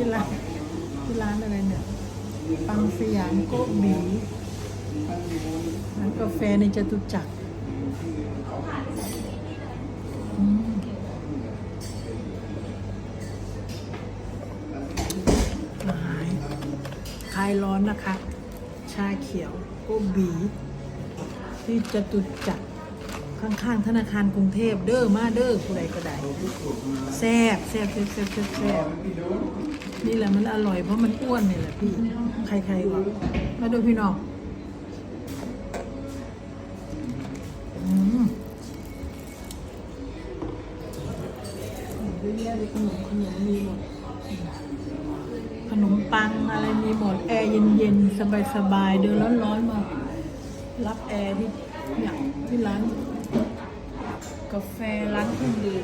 ที่ร้านที่ร้านอะไรเนี่ยปังสยามโกะหมีร้านกาแฟในจตุจักรอืมหายคลายร้อนนะคะ ชาเขียวโกบี ที่จตุจักรข้างๆธนาคารกรุงเทพเด้อมาเด้อผู้ใดก็ได้แซ่บแซ่บแซ่บแซ่บแซ่บ นี่แหละมันอร่อยเพราะมันอ้วนนี่แหละพี่ ใครๆก็มาดูพี่น้องอืมเยอะแยะเลยขนมขนมมีหมด ขนมปังอะไรมีหมด แอร์เย็นๆ สบายๆ เดินร้อนๆ มา รับแอร์ที่เนี่ยที่ร้าน กาแฟร้านเครื่องดื่ม